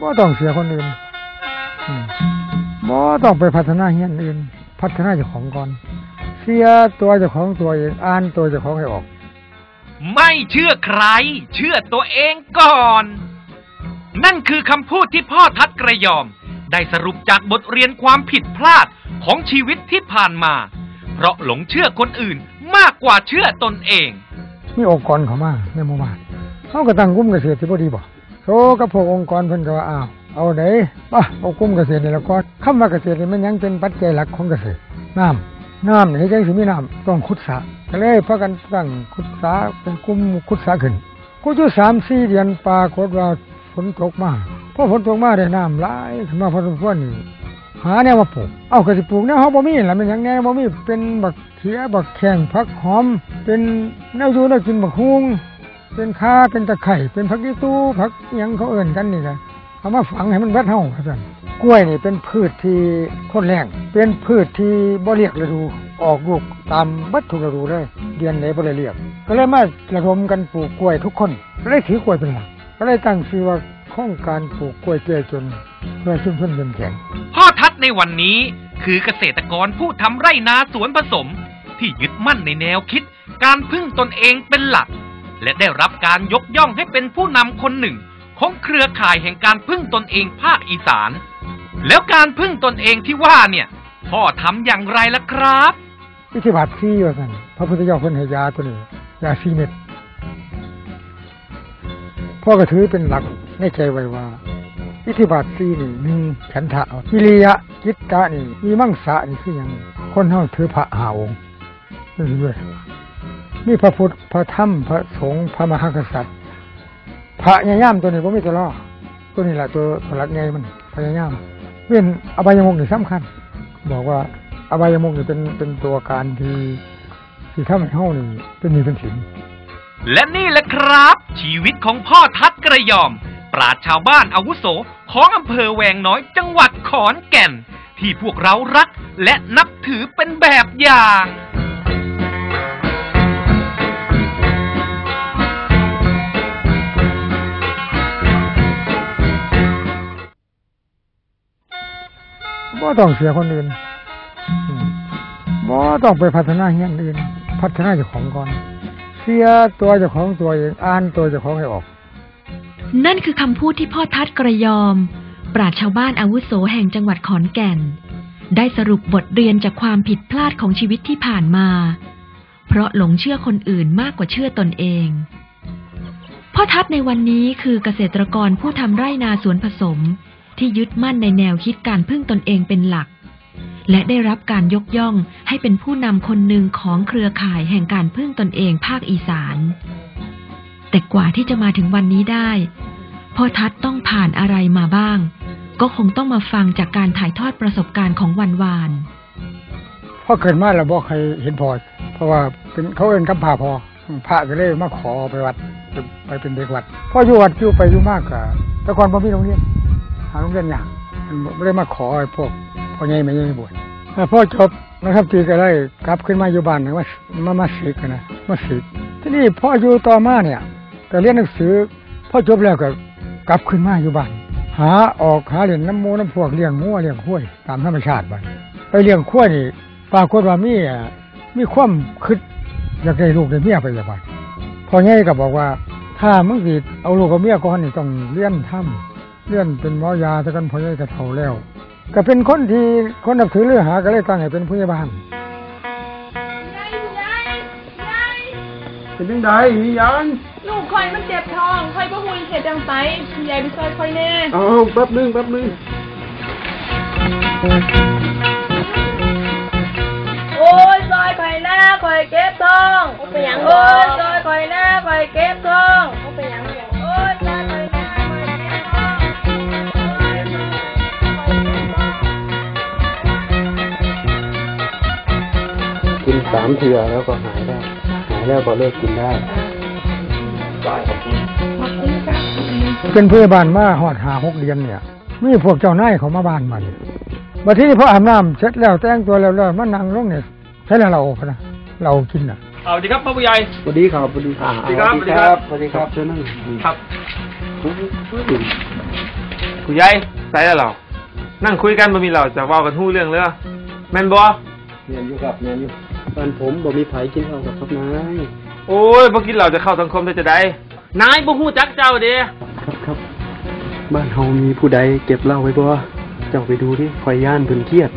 บ่ต้องเสียคนอื่นอืมบ่ต้องไปพัฒนาเฮียนอื่น พัฒนาเจ้าของก่อน เสียตัวเจ้าของตัวเองอ่านตัวเจ้าของให้ออก ไม่เชื่อใคร เชื่อตัวเองก่อน นั่นคือคำพูดที่พ่อทัดกระยอม ได้สรุปจากบทเรียนความผิดพลาดของชีวิตที่ผ่านมา เพราะหลงเชื่อคนอื่นมากกว่าเชื่อตนเอง มีองค์กรเข้ามาในหมู่บ้านเขาก็ตั้งกลุ่มเกษตรที่บ่ดีบ่ โซกับพวกองค์กรเพิ่นก็ว่าอ้าวเอาไหนป่ะเอากลุ่มเกษตรนี่แล้วก็คำว่าเกษตรนี่มันยังเป็นปัจจัยหลักของเกษตรน้ำน้ำนี่จังสิมีน้ำต้องขุดสระก็เลยพากันตั้งขุดสระเป็นกลุ่มขุดสระขึ้นกูอยู่สามสี่เดือนปรากฏว่าฝนตกมาพอฝนตกมาได้น้ำหลายขึ้นมาพอสมควรนี่หาแนวมาปลูก เอาก็สิปลูกแนวเฮาบ่มีล่ะมันหยังแนวบ่มีเป็นบักเขียบักแข้งผักหอม เป็นแนวอยู่แนวกินบักฮุง เป็นข่าเป็นตะไคร้เป็นผักอีตู้ผักยังเขาเอิ้นกันนี่ก็เอามาฝังให้มันเบิดเฮาว่าซั่นกล้วยนี่เป็นพืชที่ทนแรงเป็นพืชที่บ่เรียกฤดูออกลูกตามบัดทุกฤดูเลย เดือนไหนบ่ได้เรียก ก็เลยมาระดมกันปลูกกล้วยทุกคนก็เลยถือกล้วยเป็นหลักก็เลยตั้งชื่อว่าโครงการปลูกกล้วยแก่จนเพื่อชุมชนเข้มแข็งพ่อทัดในวันนี้คือเกษตรกรผู้ทำไร่นาสวนผสม ที่ยึดมั่นในแนวคิด การพึ่งตนเองเป็นหลัก และได้รับการยกย่องให้เป็นผู้นำคนหนึ่ง ของเครือข่ายแห่งการพึ่งตนเองภาคอีสาน แล้วการพึ่งตนเองที่ว่าเนี่ย พ่อทำอย่างไรล่ะครับอิธิบาทซีว่าซั่นพระพุทธเจ้าเพิ่นให้ยาตัวนี้ยาซีเม็ดพ่อก็ถือเป็นหลักในใจไว้ว่าอิทธิบาทซีนี่หนึ่งฉันทะวิริยะจิตตะนี่มีมังสะนี่คือหยังคนเฮาถือพระหาองค์นี่ด้วย มีพระพุทธพระธรรมพระสงฆ์พระมหากษัตริย์ พระยายามตัวนี้บ่มีตัวล้อตัวนี้แหละตัวหลักไงมันพระยายามเว้นอบายมุกนี่สำคัญ บอกว่าอบายมุกนี่เป็นเป็นตัวการที่ที่ทำให้เฮานี่เป็นหนี้เป็นสินและนี่แหละครับ ชีวิตของพ่อทัดกระยอม ปราชชาวบ้านอาวุโสของอำเภอแวงน้อยจังหวัดขอนแก่น ที่พวกเรารักและนับถือเป็นแบบอย่าง บ่ต้องเสียคนอื่นอืมบ่ต้องไปพัฒนาเฮียนอื่น พัฒนาเจ้าของก่อน เสียตัวเจ้าของตัวเองอ่านตัวเจ้าของให้ออก นั่นคือคำพูดที่พ่อทัดกระยอม ปราชญ์ชาวบ้านอาวุโสแห่งจังหวัดขอนแก่น ได้สรุปบทเรียนจากความผิดพลาดของชีวิตที่ผ่านมา เพราะหลงเชื่อคนอื่นมากกว่าเชื่อตนเองพ่อทัดในวันนี้คือเกษตรกรผู้ทำไร่นาสวนผสม ที่ยึดมั่นในแนวคิดการพึ่งตนเองเป็นหลัก และได้รับการยกย่องให้เป็นผู้นำคนหนึ่งของเครือข่ายแห่งการพึ่งตนเองภาคอีสาน แต่กว่าที่จะมาถึงวันนี้ได้พ่อทัดต้องผ่านอะไรมาบ้าง ก็คงต้องมาฟังจากการถ่ายทอดประสบการณ์ของวันวานพ่อเกิดมาแล้วบ่เคยเห็นพอเพราะว่าเป็นเขาเอินกับพาพอพระก็เลยมาขอไปวัดไปเป็นเด็กวัดพ่ออยู่วัดอยู่ไปอยู่มากก็แต่ก่อนบ่อมีโรงเรียนาโรงเรียนยากมันบ่ได้มาขอให้พวกพ่อใหญ่แม่ใหญ่บวชแล้วพอจบนะครับตีก็ได้กลับขึ้นมาอยู่บ้านนะว่ามามาศึกนะมาศึกที่นี่พ่ออยู่ต่อมาเนี่ยก็เรียนหนังสือพ่อจบแล้วก็กลับขึ้นมาอยู่บ้านหาออกหาเลี้ยงน้ำมูน้ำพวกเลี้ยงงัวเลี้ยงข้วยตามธรรมชาติบ้านไปเลี้ยงข้วยนี่ปรากฏว่ามีมีความคิดอยากได้ลูกได้เมียไปอย่างบ้านพ่อใหญ่ก็บอกว่าถ้ามึงสิเอาลูกกับเมียก่อนนี่ต้องเลี้ยนทำ เลี้ยนเป็นหมอยาแต่กันพ่อใหญ่ก็เฒ่าแล้ว ก็เป็นคนที่คนนับถือเรือหาก็เลยตั้งให้เป็นผู้ใหญ่บ้านเป็นยังไงมีหยังลูกคอยมันเจ็บท้องคอยก็หุยเห็ดจังไสคุณยายไปซอยคอยแน่เอาแป๊บนึงแป๊บนึงโอ้ยซอยคอยหน้าคอยเก็บท้องเป็นยังโอ้ยซอยคอยหน้าคอยเก็บท้องามเถื่อแล้วก็หายได้ หายแล้วก็เลิกกินได้เป็นผู้ใหญ่บ้านมาหอดหาหกเดือนเนี่ยมีพวกเจ้านายเขามาบ้านมาเนี่ยมาที่นี่พออาบน้ำเสร็จแล้วแต่งตัวแล้วแล้วมานั่งลงเนี่ยใช่แล้วเราพะนะเรากินอะเอาดีครับพ่อผู้ใหญ่สวัสดีครับสวัสดีครับสวัสดีครับสวัสดีครับสวัสดีครับเชิญนั่งครับผู้ใหญ่ใส่แล้วเรานั่งคุยกันบ่มีเราจะเว้ากันฮู้เรื่องเลยแม่นบ่เรียนอยู่ครับเรียนอยู่ บ้านผมบ่มีไผกินข้าวกับครับนายโอ้ยบ่กินเหล้าจะเข้าสังคมได้จะได้นายบ่ฮู้จักเจ้าเด้ครับครับบ้านเฮามีผู้ใดเก็บเหล้าไว้บ่เจ้าไปดูดิคอยย่านเพิ่นเครียด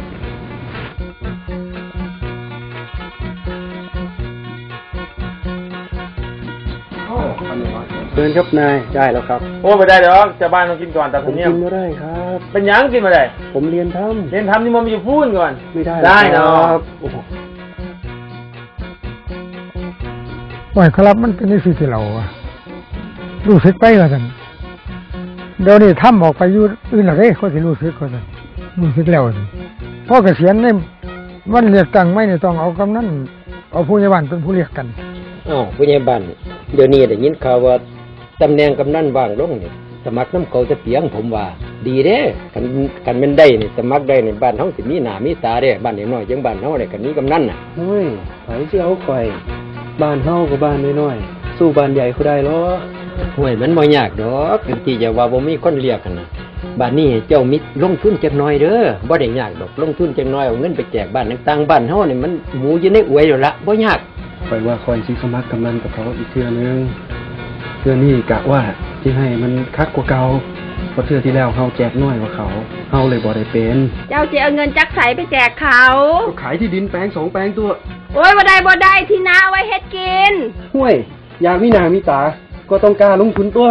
เชิญครับนายได้แล้วครับ โอ้บ่ได้ดอกเจ้าบ้านต้องกินก่อนตามผธรรมมเนียกิมนไม่ได้ครับ เป็นหยังกินบ่ได้ผมเรียนทำเรียนทำนี่มันอยู่พูนก่อน ไม่ได้ได้หรอกเนาะครับโอ้โห ว่าครับมันเป็นนิสิตที่เราอะรู้สึกไปว่าซั่นเดี๋ยวนี้ทำออกไปอยู่อื่นและเด้เขาสิรู้สึกเขาซั่นรู้สึกแล้วสิพ่อเกษียณเนี่ยวันเรียกตั้งไม่เนี่ยต้องเอากำนันเอาผู้ใหญ่บ้านเป็นผู้เรียกกันอ้าวผู้ใหญ่บ้านเดี๋ยวนี้ได้ยินข่าวว่าตำแหน่งกำนันว่างลงนี่สมัครน้ำเขาจะเปียงผมว่า ดีเด้กันกันแม่นได้นี่สมัครได้ในบ้านเฮาสิมีหน้ามีตาเด้บ้านน้อยๆจังบ้านเฮาได้กันนี้กำนันน่ะเฮ้ยไผสิเอาข่อย บ้านเฮากับบ้านน้อยๆสู้บ้านใหญ่เขาได้หรอห่วยมันบ่ยากดอกกันที่จะว่าบ่มีคนเรียกกันนะบ้านนี้เจ้ามิตรลงทุนจักหน่อยเด้อบ่ได้ยากดอกลงทุนจักหน่อยเอาเงินไปแจกบ้านต่างๆบ้านเฮานี่มันหมูอยู่ในอวยแล้วละบ่ยากข่อยว่าข่อยสิสมัครกำนันกับเขาอีกเทื่อนึงเทื่อนี้กะว่าสิให้มันคักกว่าเก่า เพราะเทื่อที่แล้วเฮาแจกน้อยกว่าเขาเฮาเลยบ่ได้เป็น เจ้าจะเอาเงินจักใสไปแจกเขา ก็ขายที่ดินแปลงสองแปลงตัว โอ้ยบ่ได้บ่ได้ที่นาเอาไว้เฮ็ดกิน ห้วย อยากมีหนามีตา ก็ต้องกล้าลงทุนตัว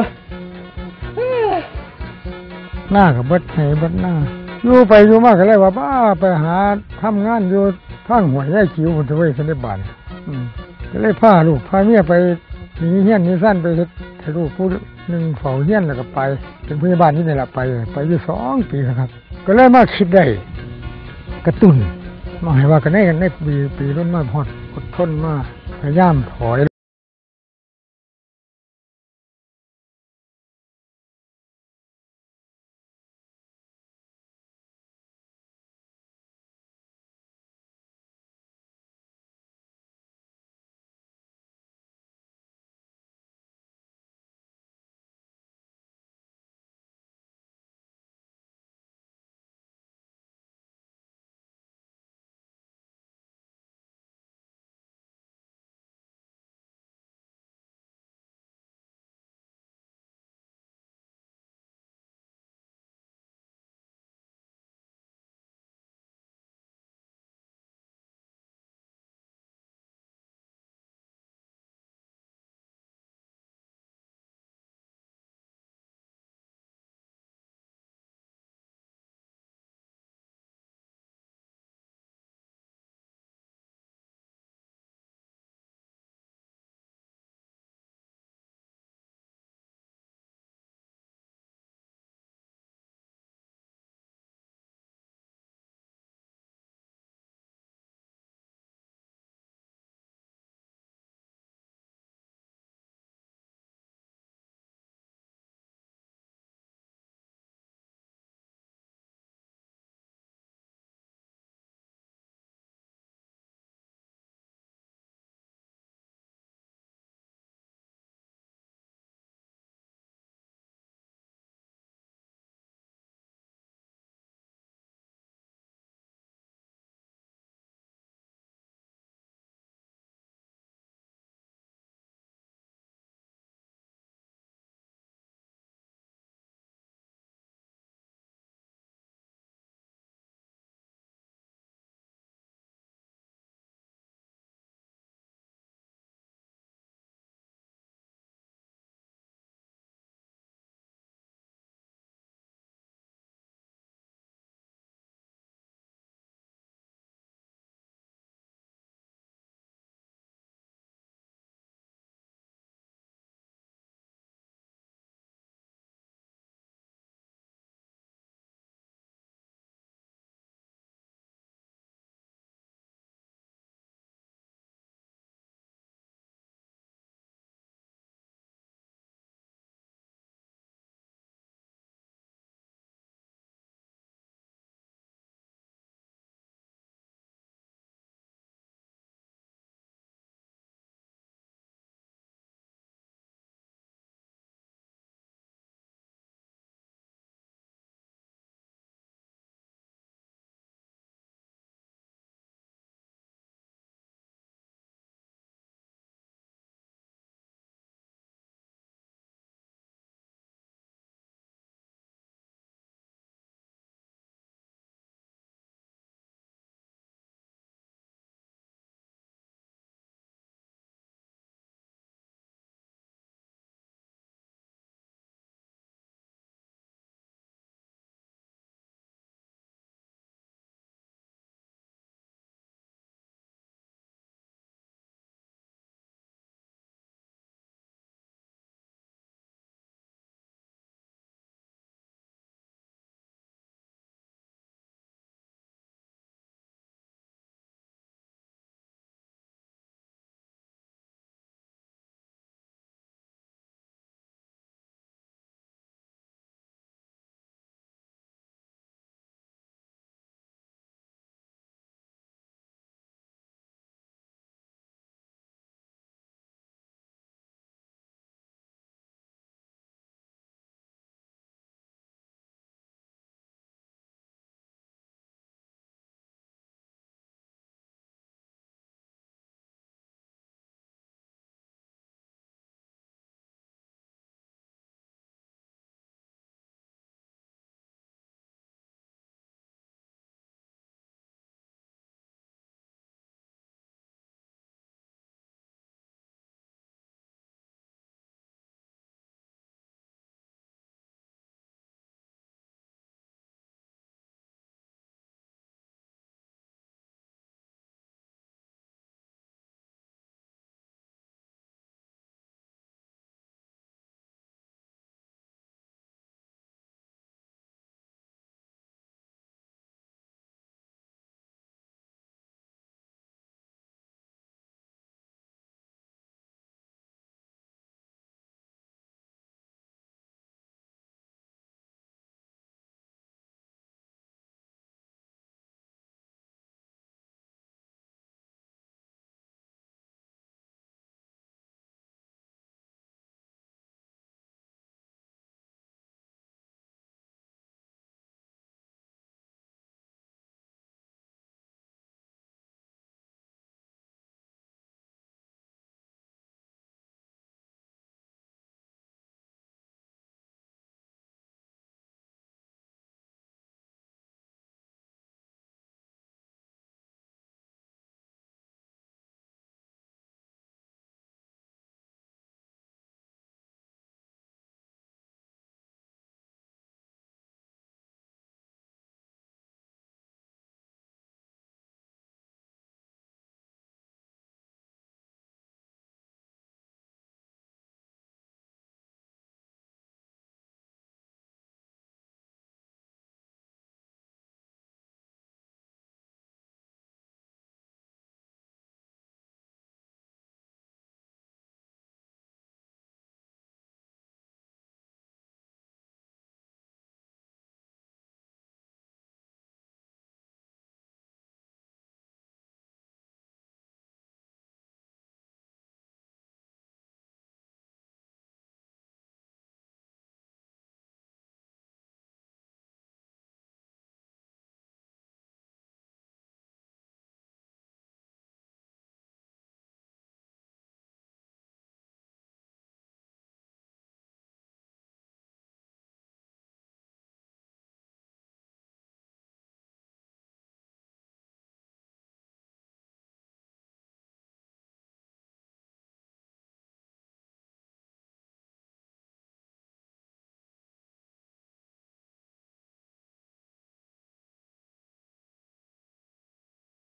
หน้ากับเบิดให้เบิดหน้าอยู่ไปอยู่มากก็เลยว่าบ้าไปหาทำงานอยู่ทางหัวยายคิวมันจะไว้สันนิบาลอืมก็เลยพาลูกพาเมียไปหนีเฮียนหนีสั้นไปเฮ็ดให้ลูกผู้ หนึ่งเฝ้าเฮียนแล้วก็ไป เป็นพยาบาลที่นี่แหละไปไปอยู่สองปีครับ ก็เลยมาคิดได้กระตุ้นมาให้ว่ากันได้กันในปีปีรุ่นมาพอดอดทนมาพยายามถอย